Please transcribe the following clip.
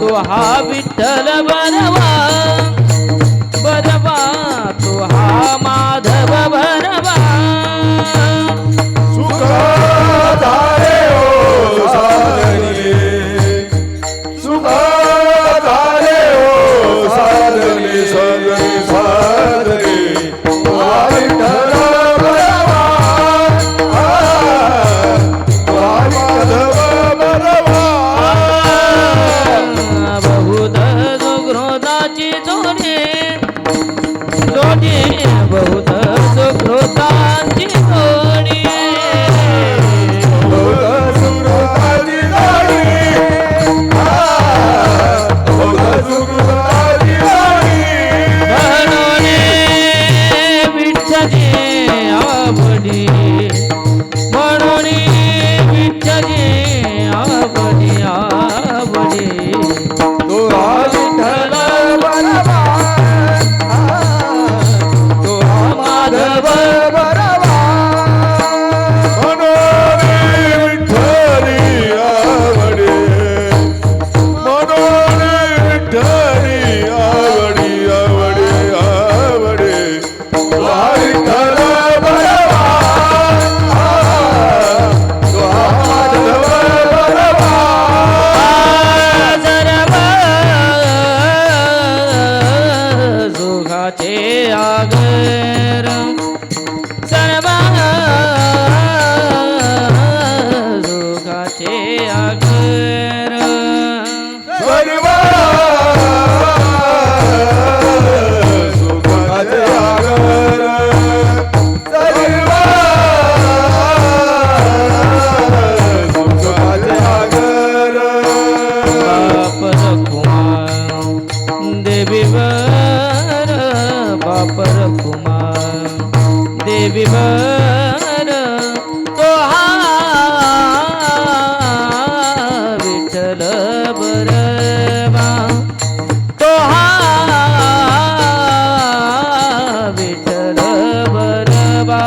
तो हा विठ्ठल बनवा बनवा तो हा माधव विठ्ठली म्हणून विठ्ठली चे आगर सर्वांग सुखाचे आगर बिमर तो हा विठ्ठल बरवा तो हा विठ्ठल बरवा